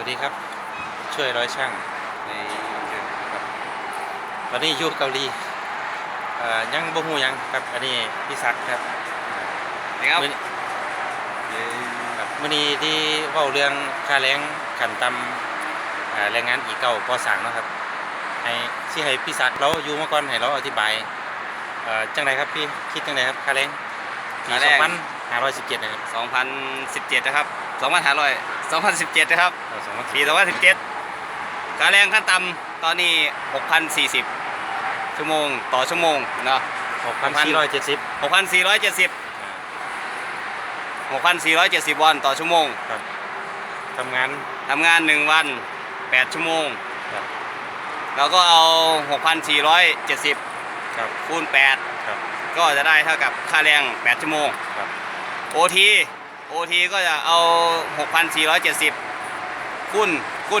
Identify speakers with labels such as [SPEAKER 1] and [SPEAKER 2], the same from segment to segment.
[SPEAKER 1] วัสดีครับ ช่วยร้อยช่างในครับตอนนี้อยู่เกาหลีเอ่อยังบ่ฮู้หยังครับ อันนี้พี่ศักดิ์ครับ
[SPEAKER 2] นะครับ
[SPEAKER 1] มื้อนี้ครับมื้อนี้ที่เว้าเรื่องค่าแรงขั้นต่ำอ่าแรงงานอีเก่าก่อสร้างเนาะครับให้สิให้พี่ศักดิ์เราอยู่มาก่อนให้เราอธิบายเอ่อจังไดครับพี่คิดจังไดครับค่าแรงปี
[SPEAKER 2] ค่าแรง
[SPEAKER 1] 2517นะครับ
[SPEAKER 2] 2017นะครับ2500 2017นะครับ
[SPEAKER 1] เออ2
[SPEAKER 2] ปี2017ค่าแรงขั้นต่ำตอนนี้6,040ชั่วโมงต่อชั่วโมงเนาะ
[SPEAKER 1] 6,470
[SPEAKER 2] 6,470 6,470วอนต่อชั่วโมง
[SPEAKER 1] ครับทำงาน
[SPEAKER 2] ทำงาน1วัน8ชั่วโมง
[SPEAKER 1] ครับ
[SPEAKER 2] เราก็เอา6,470
[SPEAKER 1] ครับ
[SPEAKER 2] คูณ
[SPEAKER 1] ครับ
[SPEAKER 2] 8ก็จะได้เท่ากับค่าแรง8ชั่วโมง
[SPEAKER 1] ครับ
[SPEAKER 2] OT OT ก็จะเอา6,470 คูณคูณ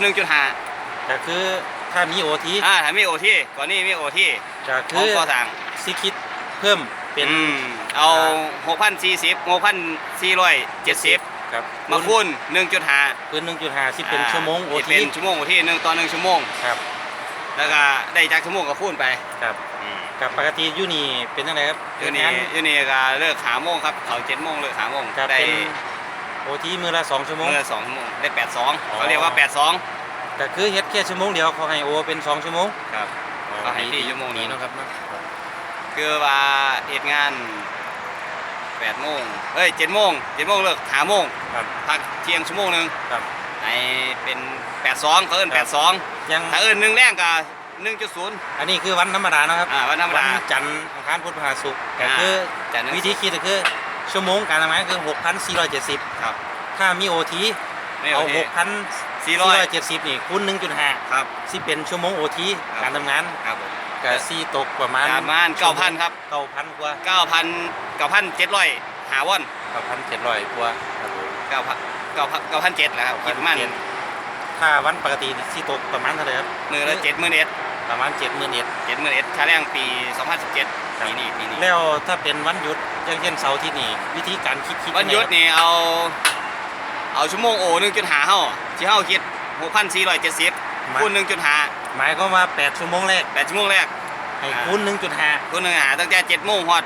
[SPEAKER 2] 1.5
[SPEAKER 1] ก็คือถ้ามีโอที
[SPEAKER 2] อ่าถ้ามี OT ก่อนนี้มี OT
[SPEAKER 1] ก็
[SPEAKER 2] ข
[SPEAKER 1] คื
[SPEAKER 2] อง
[SPEAKER 1] อ
[SPEAKER 2] ก่อสร้าง
[SPEAKER 1] สิคิดเพิ่มเป็น
[SPEAKER 2] อืมเอา6,040 6,470
[SPEAKER 1] ครับ
[SPEAKER 2] มาคูณ1.5
[SPEAKER 1] คูณ1.5สิเป็นชั่วโมงโอ
[SPEAKER 2] ที่
[SPEAKER 1] ที
[SPEAKER 2] เป็นชั่วโมง OT หนึ่งต่อ1ชั่วโมง
[SPEAKER 1] ครับ
[SPEAKER 2] แล้วก็ได้จากชั่วโมงก็คูณไป
[SPEAKER 1] ครับกับปกติอยู่นี่เป็นยังไงครับ
[SPEAKER 2] อยูนี่
[SPEAKER 1] งาน
[SPEAKER 2] อยูนี่ก็เลิกหาโมงครับเขาเจ็ดโมงเลิกหาโมง
[SPEAKER 1] ครับ
[SPEAKER 2] ได้
[SPEAKER 1] เป็น โอทีมือละสองชั่วโมง
[SPEAKER 2] เมื่อสองชั่วโมงได้แปดสอง
[SPEAKER 1] อ๋อ
[SPEAKER 2] เขาเรียกว่าแปดสอง
[SPEAKER 1] ก็คือเฮ็ดแค่ชั่วโมงเดียวเขาให้โอเป็นสองชั่วโมง
[SPEAKER 2] ครับก็ให้ที่ชั่วโมงหนึ่
[SPEAKER 1] นี้
[SPEAKER 2] ง
[SPEAKER 1] เนาะครับเนาะ
[SPEAKER 2] คือว่าเหตุงานแปดโมงเฮ้ยเจ็ดโมงเจ็ดโมงเลิกหาโมง
[SPEAKER 1] ครับ
[SPEAKER 2] พักเที่ยงชั่วโมงหนึ่ง
[SPEAKER 1] ครับ
[SPEAKER 2] ให้เป็นแปดสองเขาเอิ้น
[SPEAKER 1] ค
[SPEAKER 2] แป
[SPEAKER 1] รับ
[SPEAKER 2] ดสอง
[SPEAKER 1] ยัง
[SPEAKER 2] ถ้าเอิ้นหนึ่งแรงก็หนึ่งจุดศูนย์
[SPEAKER 1] อันนี้คือวันธรรมดาเนาะครับ
[SPEAKER 2] อ่าวันธรรมดา
[SPEAKER 1] จันทร์อังคารพุธพฤหัสศุกร์ก็
[SPEAKER 2] อ่า
[SPEAKER 1] คือ
[SPEAKER 2] จันทร์ถึง
[SPEAKER 1] วิธีคิดก็คือ ชั่วโมงการทำงานคือ 6,470
[SPEAKER 2] ครับ
[SPEAKER 1] ถ้ามีโอทีเอา 6,470 นี่คูณ1.5
[SPEAKER 2] ครับ
[SPEAKER 1] สิเป็นชั่วโมงโอทีการทำงาน
[SPEAKER 2] ครับ
[SPEAKER 1] กับซีตกประมาณ
[SPEAKER 2] ประมาณ 9,000 ครับ
[SPEAKER 1] 9,000 กว่า
[SPEAKER 2] 9,000 9,700หาวอน
[SPEAKER 1] 9,700 กว่า
[SPEAKER 2] 9,000 9,700นะครับคิดประมาณ
[SPEAKER 1] ถ้าวันปกติซีตกประมาณเท่าไหร่ครับ
[SPEAKER 2] มือละ70,000เอ็ด
[SPEAKER 1] ประมาณ 70,000เอ็ด
[SPEAKER 2] 70,000เอ็ดค่าแรงปี 2017 ปีนี้ปีนี้
[SPEAKER 1] แล้วถ้าเป็นวันหยุดอย่างเช่นเสาร์อาที่นี่ วิธีการคิดคิด
[SPEAKER 2] วันหยุดนี่เอา เอาชั่วโมงโอหนึ่งจุดหาเฮาที่เฮาคิดหกพันสี่ร้อยเจ็ดสิบคูณหนึ่งจุดหา
[SPEAKER 1] หมายความว่าแปดชั่วโมงแรก
[SPEAKER 2] แปดชั่วโมงแรก
[SPEAKER 1] ให้
[SPEAKER 2] อ่า
[SPEAKER 1] คูณหนึ่งจุดห้า
[SPEAKER 2] คูณหนึ่งหาตั้งแต่เจ็ดโมงฮอด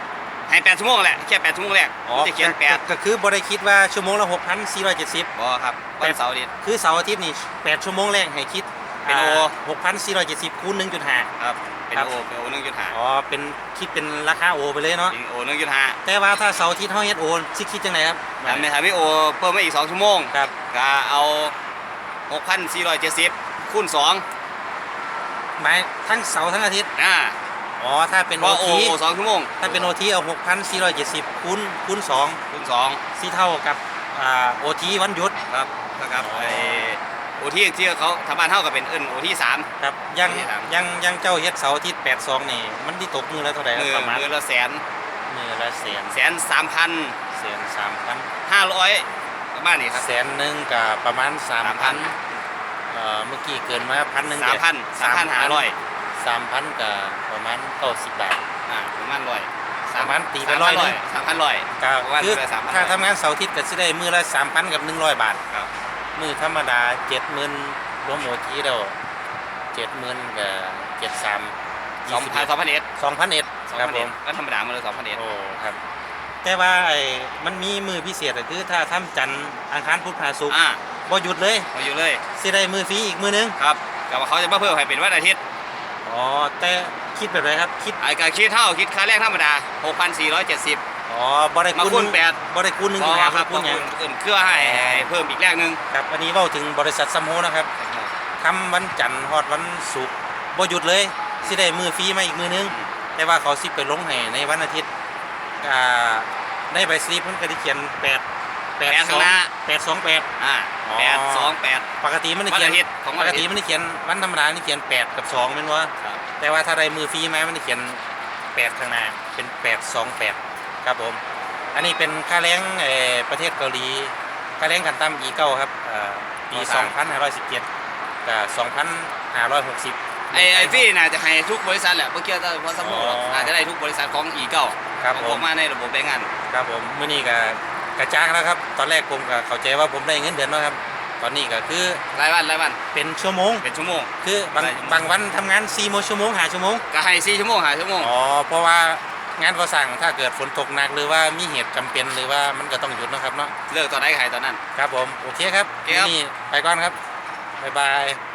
[SPEAKER 2] ให้แปดชั่วโมงแหละแค่แปดชั่วโมงแรกมันจะเขียนแปด
[SPEAKER 1] ก็คือบ่ได้คิดว่าชั่วโมงละหกพันสี่ร้อยเจ็ดสิบบ
[SPEAKER 2] อครับวันเสาร์อาทิตย์
[SPEAKER 1] คือเสาร์อาทิตย์นี่แปดชั่วโมงแรกให้คิด
[SPEAKER 2] เป็นโอ
[SPEAKER 1] หกพันสี่ร้อยเจ็ดสิบคูณหนึ่งจุดห้า
[SPEAKER 2] ครับเป็น
[SPEAKER 1] ครับ
[SPEAKER 2] โอเป็นโอหนึ่งจุดหา
[SPEAKER 1] อ๋อเป็นคิดเป็นราคาโอไปเลยเนาะ
[SPEAKER 2] โอหนึ่งจุดหา
[SPEAKER 1] แต่ว่าถ้าเสาร์อาทิตย์เฮาเฮ็ดโอนสิคิดจังไดครับ
[SPEAKER 2] ทำในทำให้โอเพิ่มมาอีกสองชั่วโมง
[SPEAKER 1] ครับ
[SPEAKER 2] ก็เอาหกพันสี่ร้อยเจ็ดสิบคูณสอง
[SPEAKER 1] หมายทั้งเสาร์ทั้งอาทิตย์
[SPEAKER 2] อ่า
[SPEAKER 1] อ๋อถ้าเป็น
[SPEAKER 2] เพ
[SPEAKER 1] โอ
[SPEAKER 2] ราะโอ
[SPEAKER 1] ที
[SPEAKER 2] โอสองชั่วโมง
[SPEAKER 1] ถ้าเป็นโอทีเอาหกพันสี่ร้อยเจ็ดสิบคูณคูณสอง
[SPEAKER 2] คูณสอง
[SPEAKER 1] สี่เท่ากับอ่าโอทีวันหยุด
[SPEAKER 2] ครับนะครับ
[SPEAKER 1] อ๋อ
[SPEAKER 2] ไอโอที่ที่เขาทำบ้านเท่ากับเป็นเอิ้นโอที่สาม
[SPEAKER 1] ครับยัง
[SPEAKER 2] โอทีครับ
[SPEAKER 1] ยังยังเจ้าเฮ็ดเสาร์อาทิตย์แปดสองนี่ มันที่ตกมือละเท่าไหร่ค
[SPEAKER 2] มื
[SPEAKER 1] รับ
[SPEAKER 2] อ
[SPEAKER 1] ประมาณ
[SPEAKER 2] มือละแสน
[SPEAKER 1] มือละแสน
[SPEAKER 2] แสนสามพัน
[SPEAKER 1] แสนสามพัน
[SPEAKER 2] ห้าร้อยประมาณนี้ครับ
[SPEAKER 1] แสนหนึ่งกับประมาณสามพัน
[SPEAKER 2] 3,000
[SPEAKER 1] เอ่อเมื่อกี้เกินมาพันหนึ่ง
[SPEAKER 2] สามพันสามพันห้าร้อย
[SPEAKER 1] สามพันกับประมาณเก้าสิบบาท
[SPEAKER 2] อ่าประมาณร้อย
[SPEAKER 1] ประมาณตีไปร้อยหนึ่ง
[SPEAKER 2] สามพันร้อย
[SPEAKER 1] ก็
[SPEAKER 2] ประมาณ
[SPEAKER 1] คือ
[SPEAKER 2] มือละ3,000
[SPEAKER 1] ถ้าทำงานเสาร์อาทิตย์ก็สิได้มือละสามพันกับหนึ่งร้อยบาท
[SPEAKER 2] ครับ
[SPEAKER 1] มือธรรมดาเจ็ดหมื่นรวมโอทีแล้วเจ็ดหมื่นกับเจ็ดสาม
[SPEAKER 2] สองพันสองพันเอ็ด
[SPEAKER 1] สองพันเอ็ด
[SPEAKER 2] สอง
[SPEAKER 1] ครับ
[SPEAKER 2] พัน
[SPEAKER 1] ผ
[SPEAKER 2] เอ็ด
[SPEAKER 1] ม
[SPEAKER 2] ก็ธรรมดามาเลยสองพันเอ็ด
[SPEAKER 1] โอ้ครับ แต่ว่าไอ้มันมีมือพิเศษก็คือถ้าทำจันทร์อังคารพุธพฤหัสศุกร์
[SPEAKER 2] อ่า
[SPEAKER 1] บ่หยุดเลย
[SPEAKER 2] มาอยู่เลย
[SPEAKER 1] สิได้มือฟรีอีกมือนึง
[SPEAKER 2] ครับกับว่าเขาจะมาเพิ่มให้เป็นวันอาทิตย์
[SPEAKER 1] อ๋อแต่คิดแบบไรครับคิด
[SPEAKER 2] ไอ้การคิดเท่าคิดค่าแรงธรรมดาหกพันสี่ร้ อยเจ็ดสิบ
[SPEAKER 1] อ๋อบ่ได้
[SPEAKER 2] มา
[SPEAKER 1] คูณ
[SPEAKER 2] คูณแปด
[SPEAKER 1] บ่ได้คูณหนึ่ง
[SPEAKER 2] พ
[SPEAKER 1] จุ
[SPEAKER 2] อ
[SPEAKER 1] ดห้า
[SPEAKER 2] ครับ
[SPEAKER 1] คูณหยัง
[SPEAKER 2] อื่นเครือให้ให้เพิ่มอีกแรงหนึ่ง
[SPEAKER 1] ครับอันนี้เว้าถึงบริษัทซัมโฮนะครับทำวันจันทร์ฮอดวันศุกร์บ่หยุดเลยสิได้มือฟรีมาอีกมือนึง แต่ว่าเขาสิไปลงให้ในวันอาทิตย์อ่าในใบสลิปมันก็ได้เขียน8
[SPEAKER 2] แปด
[SPEAKER 1] 8
[SPEAKER 2] ข้างหน้า
[SPEAKER 1] 2 8 2 8
[SPEAKER 2] อ่า
[SPEAKER 1] อ๋อ
[SPEAKER 2] แปดสองแปด
[SPEAKER 1] ปกติมันได้
[SPEAKER 2] วัน
[SPEAKER 1] เขียน
[SPEAKER 2] อาทิตย์ของ
[SPEAKER 1] ป
[SPEAKER 2] วัน
[SPEAKER 1] ก
[SPEAKER 2] อา
[SPEAKER 1] ติ
[SPEAKER 2] ทิตย์
[SPEAKER 1] มันได้เขียนวันธรรมดานี่เขียน8กับ2แม่นบ่
[SPEAKER 2] ครับ
[SPEAKER 1] แต่ว่าถ้าได้มือฟรีมามันได้เขียน8ข้างหน้าเป็น8 2 8 ครับผม อันนี้เป็นค่าแรงเอ่อประเทศเกาหลีค่าแรงขั้นต่ำ E9 ครับเอ่อปี2517กับ2560
[SPEAKER 2] ไอ้ไอ้ฟี่น่าจะให้ทุกบริษัทแหละเมื่อกี้ถ้าพอสมมติ
[SPEAKER 1] อ๋อ
[SPEAKER 2] อาจจะได้ทุกบริษัทของอีเก้า
[SPEAKER 1] ครับผ
[SPEAKER 2] ผมมมาในระบบแรงงาน
[SPEAKER 1] ครับผมมื้อนี้ก็กระจ้างแล้วครับ ตอนแรกผมก็เข้าใจว่าผมได้เงินเดือนเนาะครับ ตอนนี้ก็คือ
[SPEAKER 2] รายวันรายวัน
[SPEAKER 1] เป็นชั่วโมง
[SPEAKER 2] เป็นชั่วโมง
[SPEAKER 1] คือบาง
[SPEAKER 2] รายชั่วโมง
[SPEAKER 1] บางวันทำงาน4โมงชั่วโมงหาชั่วโมง
[SPEAKER 2] ก็ให้4ชั่วโมง5ชั่วโมง
[SPEAKER 1] อ๋อเพราะว่า งานก่อสร้างถ้าเกิดฝนตกหนักหรือว่ามีเหตุจำเป็นหรือว่ามันก็ต้องหยุดเนาะครับเนาะ
[SPEAKER 2] เลิกตอนไหนก็ให้ตอนนั้น
[SPEAKER 1] ครับผม โอเคครับ
[SPEAKER 2] โอเคครับ
[SPEAKER 1] นี่ไปก่อนครับ บ๊ายบาย